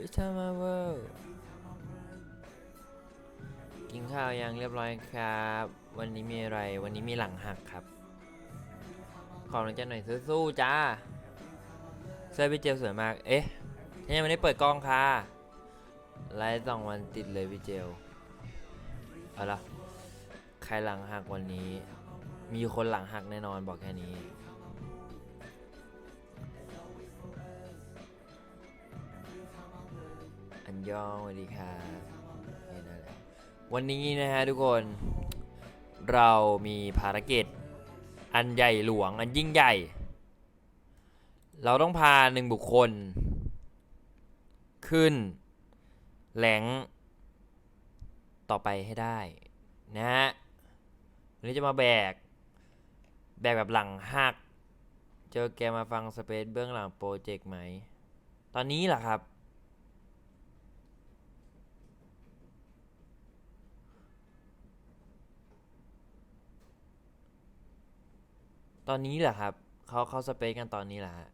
วิทามาเวลกินข้าวยังเรียบร้อยครับ วันนี้มีอะไร วันนี้มีหลังหักครับ ขอกำลังใจหน่อยสู้ๆจ้าเสื้อพี่เจลสวยมาก เอ๊ะฉันยังไม่ได้เปิดกล้องค่ะไลฟ์สองวันติดเลยพี่เจลเอาละใครหลังหักวันนี้ มีคนหลังหักแน่นอนบอกแค่นี้ ยองสวัสดีครับนี่นั่นแหละวันนี้นะฮะทุกคนเรามีภารกิจอันใหญ่หลวงอันยิ่งใหญ่ เราต้องพาหนึ่งบุคคล ขึ้นแหลงต่อไปให้ได้นะฮะวันนี้จะมาแบก แบกแบบหลังหัก เจอแกมาฟังสเปซเบื้องหลังโปรเจกต์ไหม ตอนนี้เหรอครับ ตอนนี้เหรอครับเขาเขาสเปซกันตอนนี้แหละฮะ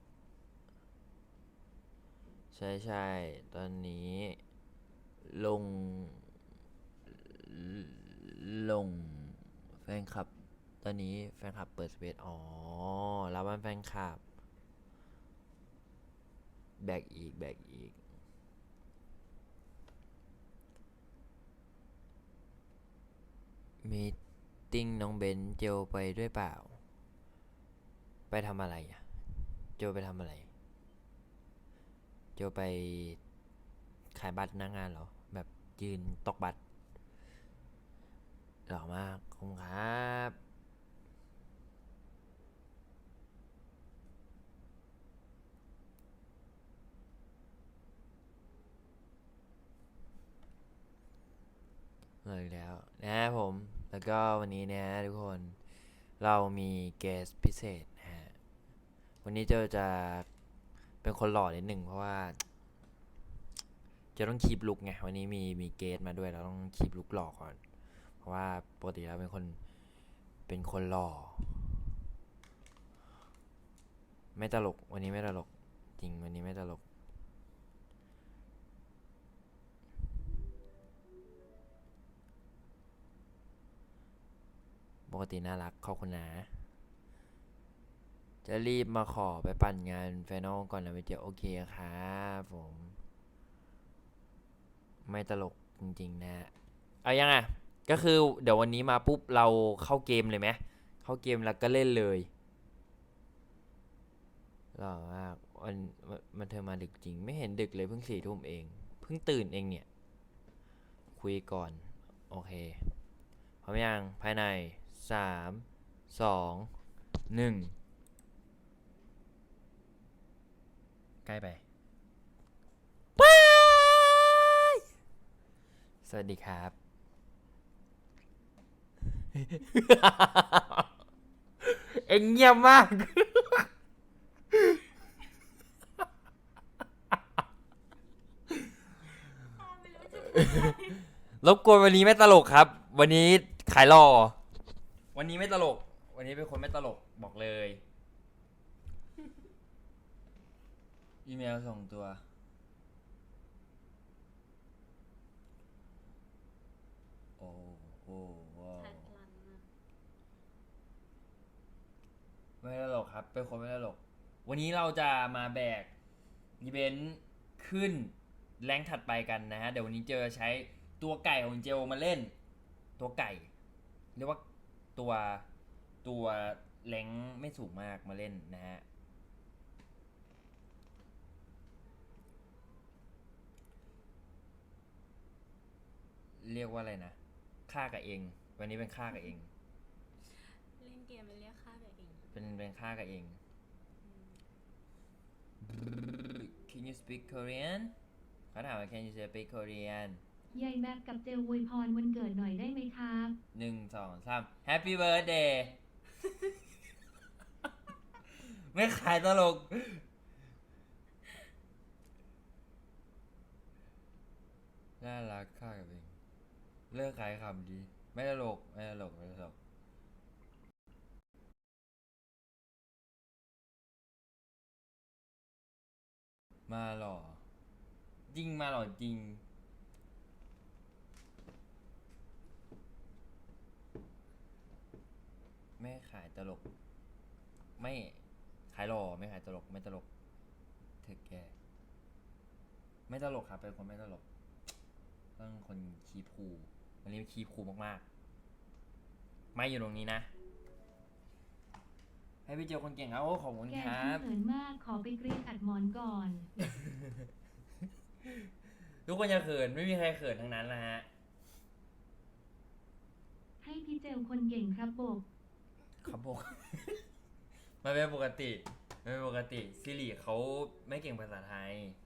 ใช่ใช่ตอนนี้ ลง ลงแฟนคลับ ตอนนี้แฟนคลับเปิดสเปซอ๋อรับวันแฟนคลับ แบกอีก แบกอีก มีติ้งน้องเบนเจลไปด้วยเปล่า ไปทำอะไรอะเจไปทำอะไรเจไปขายบัตรหน้างานเหรอ แบบยืนตกบัตรหล่อมากขอบคุณครับเลยแล้วนะผม แล้วก็วันนี้นะทุกคน เรามีเกสพิเศษ วันนี้เจอจะเป็นคนหล่อนิดหนึ่งเพราะว่า จะต้องคีบลุกไงวันนี้มีมีเกสมาด้วยเราต้องคีบลุกหล่อก่อน เพราะว่าปกติแล้วเป็นคนเป็นคนหล่อ ไม่ตลกวันนี้ไม่ตลก จริงวันนี้ไม่ตลกปกติน่ารักขอบคุณนะ จะรีบมาขอไปปั่นงานแฟนอลก่อนนะไปเจอโอเคครับผม ไม่ตลกจริงๆนะเอายังอะก็คือเดี๋ยววันนี้มาปุ๊บเราเข้าเกมเลยไหมเข้าเกมแล้วก็เล่นเลยหล่อมากวันวันมันเธอมาดึกจริง ไม่เห็นดึกเลยเพิ่งสี่ทุ่มเอง เพิ่งตื่นเองเนี่ย คุยก่อน โอเคพร้อมยังภายในสามสองหนึ่ง ใกล้ไปว้ายสวัสดีครับ เอ็งเงียบมาก รบกวนวันนี้ไม่ตลกครับ วันนี้ขายหล่อวันนี้ไม่ตลก วันนี้เป็นคนไม่ตลกบอกเลย อีเมลส่งตัว โอ้โหว้าวทัดลันนะไม่ตลกครับ เป็นคนไม่ตลก วันนี้เราจะมาแบกอีเวนต์ขึ้นแรงถัดไปกันนะฮะ เดี๋ยววันนี้เจอใช้ตัวไก่ของเจลมาเล่น ตัวไก่ เรียกว่าตัวตัวแรงไม่สูงมากมาเล่นนะฮะ เรียกว่าอะไรนะฆ่ากับเอง วันนี้เป็นฆ่ากับเอง เล่นเกมมันเรียกค่าแบบเอง เป็นเป็นฆ่ากับเอง Can you speak Korean เขาถามว่า Can you speak Korean ยายแม็กกับเจลอวยพรวันเกิดหน่อยได้ไหมครับหนึ่งสองสาม Happy birthday ไม่ขายตลก น่ารักค่ากับ เองเลิกขายคำดี ไม่ตลก ไม่ตลก ไม่ตลกมาหรอจริงมาหรอจริง ไม่ขายตลก ไม่ขายหล่อไม่ขายตลก ไม่ตลกเธอแกไม่ตลกครับเป็นคนไม่ตลกต้องคนคีพู วันนี้คีพูมากๆ ไม่อยู่ตรงนี้นะ ให้พี่เจอคนเก่งครับโอ้ขอบคุณแกครัขี้บเขินมากขอไปกรีดอัดหมอนก่อน ทุกคนอย่าเขินไม่มีใครเขินทั้งนั้นนะฮะ ให้พี่เจลคนเก่งครับบก ครับผม มันเป็นปกติมันเป็นปกติซิริเขาไม่เก่งภาษาไทยสรุ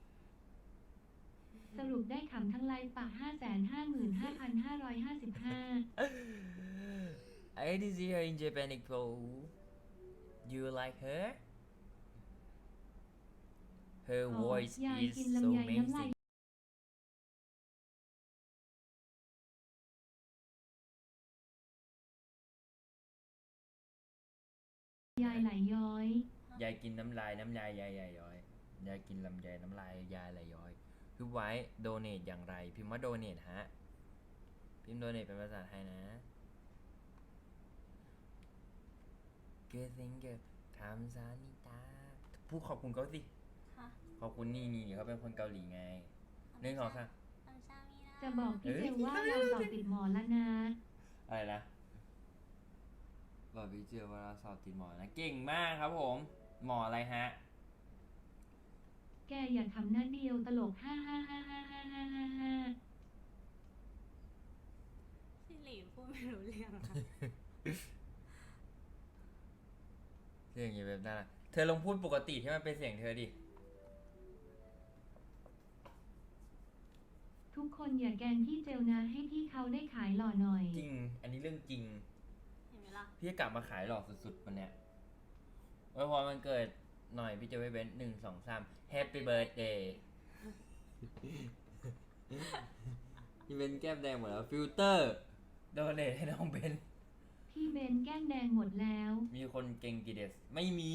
ปได้ขำทั้งไลฟ์ปะห้าแสนห้าหมื่นห้าพันห้าร้อยห้าสิบห้า I did see her in Japan Expo. You like her? Her อ๋อ voice ยาย is กิน so ลำไยน้ำลาย amazing. ยายไหลย้อย ยายกินน้ำลายน้ำลายยายยายย้อย ยายกินลำไยน้ำลายยายไหลย้อย พิมพ์ไว้โดเนทอย่างไร พิมพ์ว่าโดเนทฮะ พิมพ์โดเนทเป็นภาษาไทยนะ เกซิงเกคำซานิตาพูดขอบคุณเขาสิ ค่ะขอบคุณนี่นี่เขาเป็นคนเกาหลีไงหนึ่งสองสามทำซามินะจะบอกพี่เจลว่าเราสอบติดหมอแล้วนะอะไรนะบอกพี่เจอว่าเราสอบติดหมอนะ เก่งมากครับผม หมออะไรฮะ แกอย่าทำหน้าเดียวตลกห้าห้าห้าห้าห้าห้าห้าห้าสิริพูดไม่รู้เรื่องค่ะเสียงอย่างนี้แบบน่ารักเธอลองพูดปกติที่มันเป็นเสียงเธอดิ ทุกคนอย่าแกล้งพี่เจลนะให้พี่เขาได้ขายหล่อหน่อย จริง อันนี้เรื่องจริง เห็นไหมล่ะ พี่กลับมาขายหลอกสุดๆวันเนี้ยไว้พอมันเกิด หน่อยพี่จะไว้เว้นหนึ่งสองสาม Happy Birthday พี่เบนแก้มแดงหมดแล้วฟิลเตอร์โดเนทให้น้องเบนพี่เบนแกล้งแดงหมดแล้ว มีคนเก่งกี่เดสไม่มี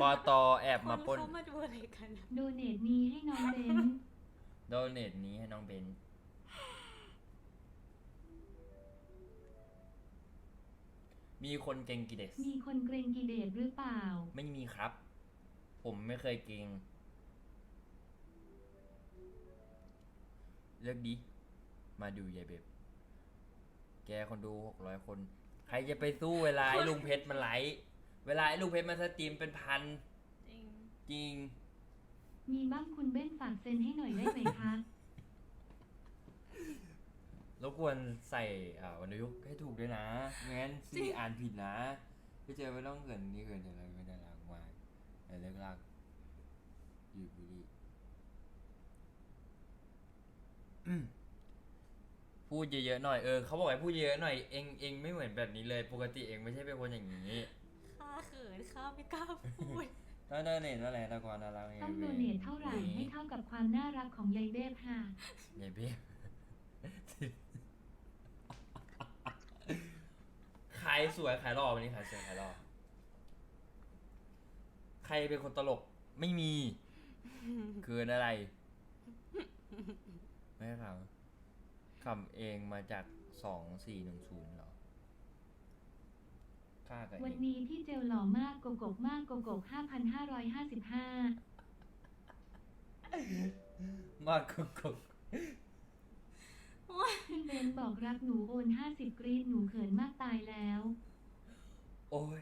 ปอตอแอบมาปล้นคนเขามาดูอะไรกันอะ โดเนทนี้ให้น้องเบน โดเนทนี้ให้น้องเบน มีคนเก่งกี่เดสมีคนเกรงกีเดตหรือเปล่า ไม่มีครับ ผมไม่เคยเก่งเลือกดิมาดูยายเบบแกคนดูหกร้อยคน ใครจะไปสู้เวลาไอ้ลุงเพชรมันไลฟ์เวลาไอ้ลุงเพชรมันสตรีมเป็นพันจริง จริง มีบ้างคุณเบ้นฝากเซ็นให้หน่อยได้ไหมคะ รบกวนใส่อ่าวรรณยุกต์ให้ถูกด้วยนะไม่งั้นซีอ่านผิดนะพี่เจไม่ต้องเขินนี่เขินเดี๋ยวเราไม่ได้รักมากแต่เลิกรักอยู่บุรีอืมพูดเยอะๆหน่อยเออเขาบอกให้พูดเยอะๆหน่อยเองเองไม่เหมือนแบบนี้เลยปกติเองไม่ใช่เป็นคนอย่างนี้ข้าเขินข้าไม่กล้าพูดถ้าเดินเห็นว่าอะไรตะกอนน่ารักไงต้องโดเนทเท่าไหร่ให้เท่ากับความน่ารักของยายเบบค่ะยายเบี้ยขายสวยขายหล่อวันนี้ขายสวยขายหล่อใครเป็นคนตลกไม่มี คืออะไร ไม่ขำขำเองมาจากสองสี่หนึ่งศูนย์เหรอค่ากับวันเองนี้พี่เจลหล่อมากโกโกกมากโกโกกห้าพันห้าร้อยห้าสิบห้ามากกุกกุกพี่ เบนบอกรักหนูโอนห้าสิบกรีดหนูเขินมากตายแล้ว โอ้ย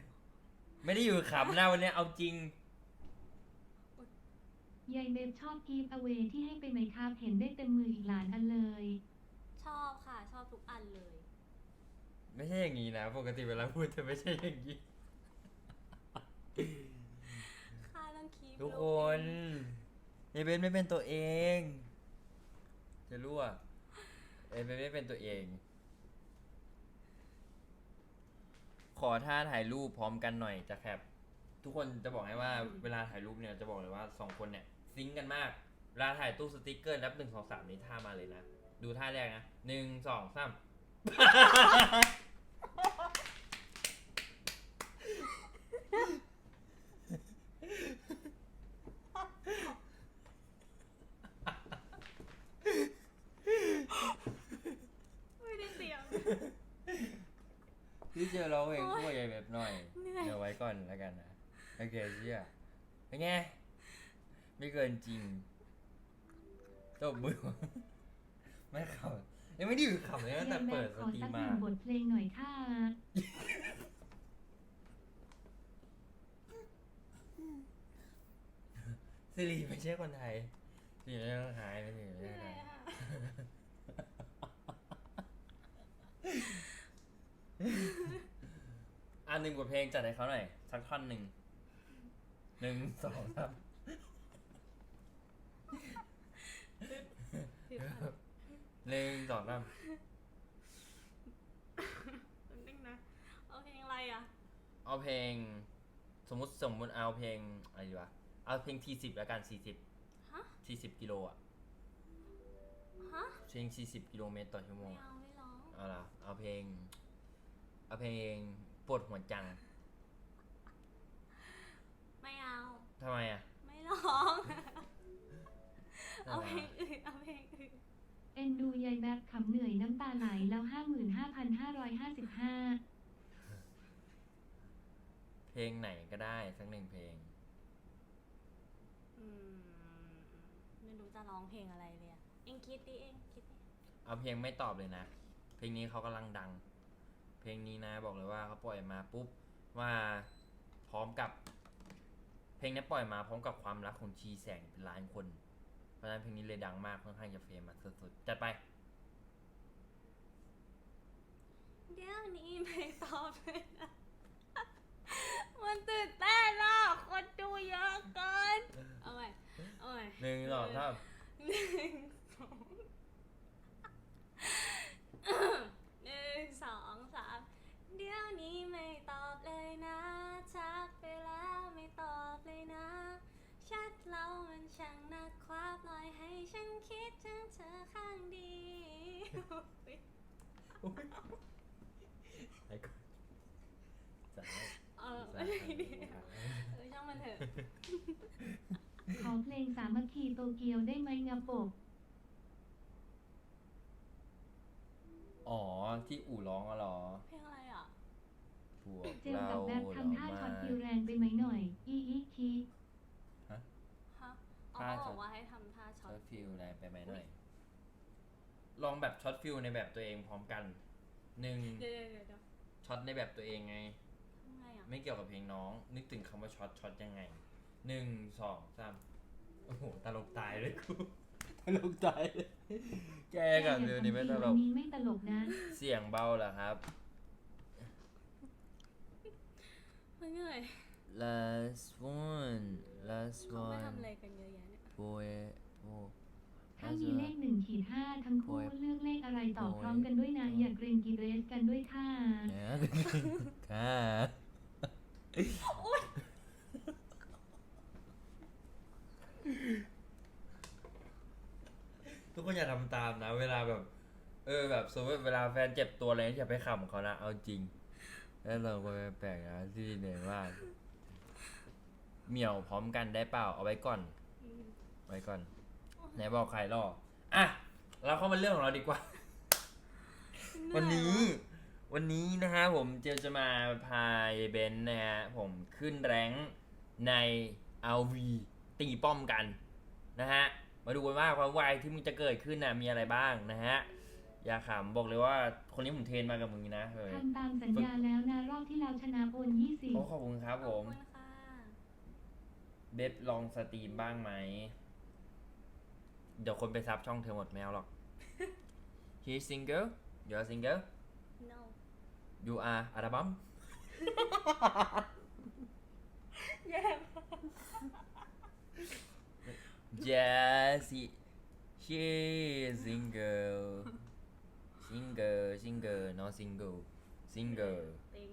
ไม่ได้อยู่ขำนะวันนี้เอาจริง ยายเบบชอบกีฟอเวที่ให้ไปไหมครับเห็นได้เต็มมืออีกหลานอันเลย ชอบค่ะ ชอบทุกอันเลย ไม่ใช่อย่างนี้นะ ปกติเวลาพูดจะไม่ใช่อย่างนี้ข้าต้องคีบทุกรูคปนเอเบนไม่เป็นตัวเอง จะรู้อะ เป็นไม่เป็นตัวเอง ขอท่าถ่ายรูปพร้อมกันหน่อยจะแคปทุกคนจะบอกให้ว่าเวลาถ่ายรูปเนี่ยจะบอกเลยว่าสองคนเนี่ยซิงกันมากเวลาถ่ายตู้สติกเกอร์นับหนึ่งสองสามนี้ท่ามาเลยนะ ดูท่าแรกนะหนึ่งสองสาม เก่อนแล้วกันนะ โอเคเชื่อเป็นไง ไม่เกินจริงตบมือไม่ขำยังไม่ได้อยู่ขำเลยตั้งแต่เปิดสขอตรีสัมกหมานึ่งบทเพลงหน่อยค่ะสิริไม่ใช่คนไทยสิริไม่ใช่คนไทยไม่ใช่ไม่ไม่ใช่เป็นคนไรไทยค่ะอันหนึ่งบทเพลงจัดให้เขาหน่อยสักท่อนหนึ่ง หนึ่งสองสามผิดค่ะหนึ่งสองสามแป๊บนึงนะเอาเพลงอะไรอะ เอาเพลง สมมติสมมติเอาเพลงอะไรดีวะเอาเพลงทีสิบแล้วกันสี่สิบฮะสี่สิบกิโลอะฮะ เพลงสี่สิบกิโลเมตรต่อชั่วโมไม่งเอาไม่ร้อง เอาล่ะเอาเพลง เอาเพลงปวดหัวจัง ไม่เอา ทำไมอะ ไม่ร้อง เอาเพลงอื่นเอาเพลงอื่นเอ็นดูยายแบ็คขำเหนื่อยน้ำตาไหลแล้ว55,555เพลงไหนก็ได้สักหนึ่งเพลง อืมไม่รู้จะร้องเพลงอะไรเลยอะเองคิดดิเองคิดดิเอาเพลงไม่ตอบเลยนะ เพลงนี้เขากำลังดัง เพลงนี้นะบอกเลยว่าเขาปล่อยมาปุ๊บว่าพร้อมกับ เพลงนี้ปล่อยมาพร้อมกับความรักของชีแสงเป็นล้านคน เพราะฉะนั้นเพลงนี้เลยดังมากค่อนข้างจะเฟมัสสุดๆจัดไป เดี๋ยวนี้ไม่ตอบเลยนะมันตื่นเต้นอะคนดูเยอะเกิน เอาใหม่เอาใหม่หนึ่งสองสามหนึ่งสองหนึ่งสองสามเดี๋ยวนี้ไม่ตอบเลยนะชักไปแล้วไม่ตอบเลยนะ ชัดเรามันช่างนักคว้าปล่อยให้ฉันคิดถึงเธอข้างเดียว ไอ้ก่อนจัดให้ เออ จั อะ ด ไร ให้ ดีอะเออช่างมันเถอะ ขอเพลงสามัคคีโตเกียวได้ไหมงับปก อ๋อ ที่อู่ร้องอะเหรอเพลงอะไรอะ พวกเจลเรากับแบ็คเหรอทำท่าช็อตคิวมาแรงไปไหมหน่อย อีอีคีฮะอ๋อท่าเขาช็บอตอกว่าให้ทำท่าช็ช็ออตตฟิลอะไรไปไหมหน่อย ลองแบบช็อตฟิลในแบบตัวเองพร้อมกันหนึ่งเดี๋ยวเดี๋ยวเดี๋ยวเดี๋ยวช็อตในแบบตัวเองไง ทำไงอะไม่เกี่ยวกับเพลงน้อง นึกถึงคำว่าช็อตช็อตยังไงหนึ่งสองสามโอ้โหตลกตายเลยกูต ลกตายเลยแกกับเดี๋ยวนี้ไม่ตลวักนนี้ไม่ตลกนะ เสียงเบาเหรอครับ มันเหนื่อย last one last เขาไป one ทำอะไรกันเยอะแยะเนี่ย boy boy ถ้ามีเลขหนึ่งขีดห้าทั้งคู่โอ้ยเลือกเลขอะไรตอบโอ้ย พร้อมกันด้วยนะ อย่าเกรงกีเรสกันด้วยค่ะ เนี่ยค่ะ ทุกคนอย่าทำตามนะ เวลาแบบ เออแบบสมมติเวลาแฟนเจ็บตัวอะไรอย่าไปขำเขานะเอาจริง แล้วเราก็แปลกๆนะที่เหนื่อยมากเหมี่ยวพร้อมกันได้เปล่าเอาไว้ก่อนอืมไว้ก่อนไหนบอกใครล่ออะเราเข้ามาเรื่องของเราดีกว่าเหวันอยนี้ะวันนี้นะฮะผมเจลจะมาพายเบนซ์นะฮะผมขึ้นแรงค์ใน RV ตีป้อมกันนะฮะ มาดูกันว่าความวายที่มึงจะเกิดขึ้นนะมีอะไรบ้างนะฮะอย่าขำบอกเลยว่าคนนี้ผมเทรนมากับมึงนะเฮ้ยทำตามสัญญาแล้วนะรอบที่เราชนะโอนยี่สิบโอ้ขอบคุณครับผมขอบคุณค่ะเบฟลองสตรีมบ้างไหม เดี๋ยวคนไปซับช่องเธอหมดแมวหรอก He's single You're single no You are album แย่มาก Jessie She is single Single Single not single Single ติง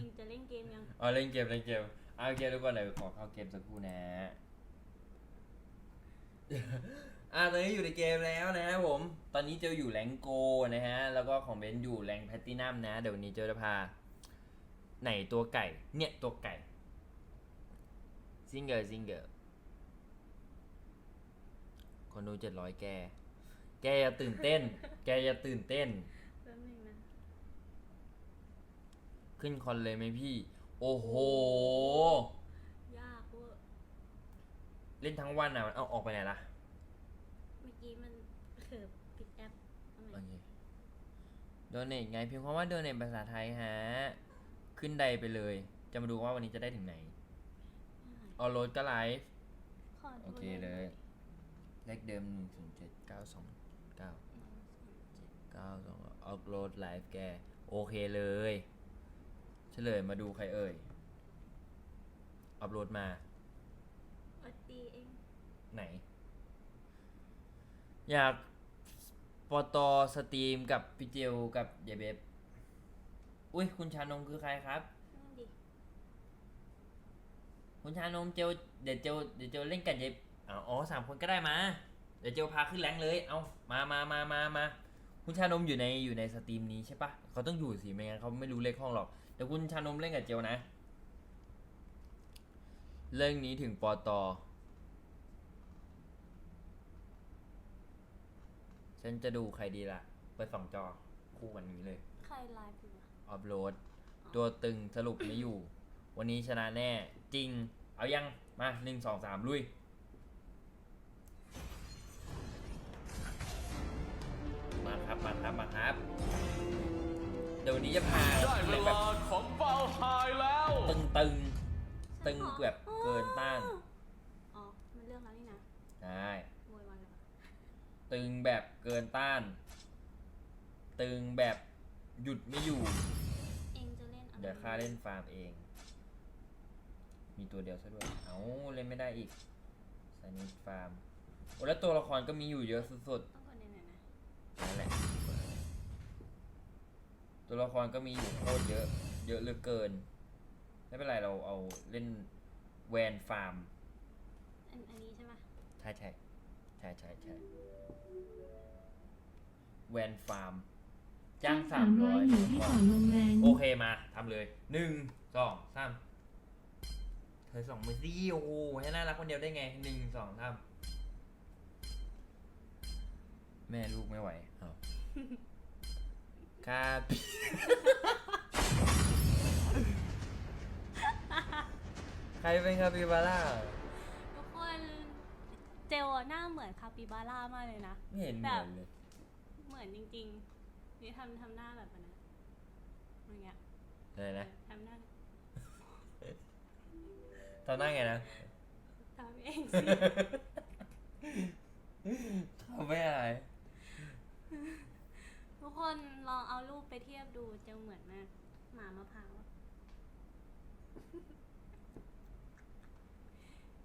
ติงจะเล่นเกมยัง เอาเล่นเกมเล่นเกมเอาโอเคทุกคนเดี๋ยขอเข้าเกมสักครู่นะอ่าตอนนี้อยู่ในเกมแล้วนะครับผม ตอนนี้เจออยู่แรงโกนะฮะ แล้วก็ของเบนซ์อยู่แรงแพตตินัมนะ เดี๋ยววันนี้เจอจะพา ไหนตัวไก่ เนี่ยตัวไก่ ซิงเกิลซิงเกิลคนดูเจ็ดร้อยแก แกอย่าตื่นเต้น แกอย่าตื่นเต้น แป๊บนึงนะ ขึ้นคอนเลยไหมพี่ โอ้โห ยากเวอร์เล่นทั้งวันอะมันเอาออกไปไหนล่ะ เมื่อกี้มันเขิบปิดแอปเอาใหโอม่เคโดเนทไงพิมพ์คำว่าโดเนทภาษาไทยฮะ ขึ้นใดไปเลย จะมาดูว่าวันนี้จะได้ถึงไหน ออโรดก็ไลฟ์ขอดูโอเคเลย เลขเดิมหนึ่งศูนย์เจ็ดเก้าสองเก้าเก้าสองออกโรดไลฟ์แก โอเคเลย เฉลยมาดูใครเอ่ย อัพโหลดมาอดดีเอง ไหน อยากปอตอสตรีมกับพี่เจลกับยายเบบอุ้ยคุณชานมคือใครครับนั่นดิ คุณชานมเจลเดี๋ยวเจลเดี๋ยวเจลเล่นกับยายอ๋ออ๋อสามคนก็ได้มา เดี๋ยวเจลพาขึ้นแรงเลย เอามามามามามาคุณชานมอยู่ในอยู่ในสตรีมนี้ใช่ปะเขาต้องอยู่สิไม่งั้นเขาไม่รู้เลขห้องหรอกเดี๋ยวคุณชานมเล่นกับเจลนะ เรื่องนี้ถึงปอตอฉันจะดูใครดีล่ะ เปิดสองจอคู่กันนี้เลยใครไลฟ์อยู่อะอัพโหลด ตัวตึงสรุปไม่อยู่ วันนี้ชนะแน่จริง เอายังมาหนึ่งสองสามลุยมาครับมาครับมาครับเดี๋ยววันนี้จะพาได้เวเล่นแบบลาของเป้าหายแล้วตึงตึงตึงแบบเกินต้าน อ๋อ มันเรื่องแล้วนี่นะได้โวยวายเลยปะตึงแบบเกินต้าน ตึงแบบหยุดไม่อยู่ เองจะเล่นอะไรเดี๋ยวข้าเล่นฟาร์มเอง มีตัวเดียวซะด้วย เอาเล่นไม่ได้อีกสนิทฟาร์ม โอ้แล้วตัวละครก็มีอยู่เยอะสุดต้องกดในไหนนะๆนั่นแหละ ตัวละครก็มีอยู่โคตรเยอะ เยอะเหลือเกิน ไม่เป็นไรเราเอาเล่นแวนฟาร์ม อันอันนี้ใช่ไหมใช่ใช่ใช่ใช่ใช่แวนฟาร์ม จ้างสามร้อยอยู่ที่ก่อนลงแรงโอเคมาทำเลยหนึ่งสองสาม เธอสองมือสิโอ้โหให้น่ารักคนเดียวได้ไงหนึ่งสองสามแม่ลูกไม่ไหวเอาครับ ใครเป็นคาปิบาร่า ทุกคนเจลอะหน้าเหมือนคาปิบาร่ามากเลยนะ ไม่เห็นเหแบมือบนเลย เหมือนจริงๆ นี่ทำทำหน้าแบบนั้นนะอย่างเงี้ยอะไรนะ ทำหน้า ตอนหน้าไงนะทำเองสิเขาไม่อะไรทุกคนลองเอารูปไปเทียบดูเจลเหมือนมาก หมามะพร้าวอะ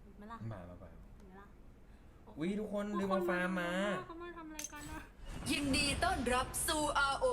เห็นไหมล่ะมามาเปล่าเห็นไหมล่ะโโหอุ๊ยทุกคนลืมเอาฟาร์มมา เขามาทำอะไรกันอะ ยินดีต้อนรับสู่ RO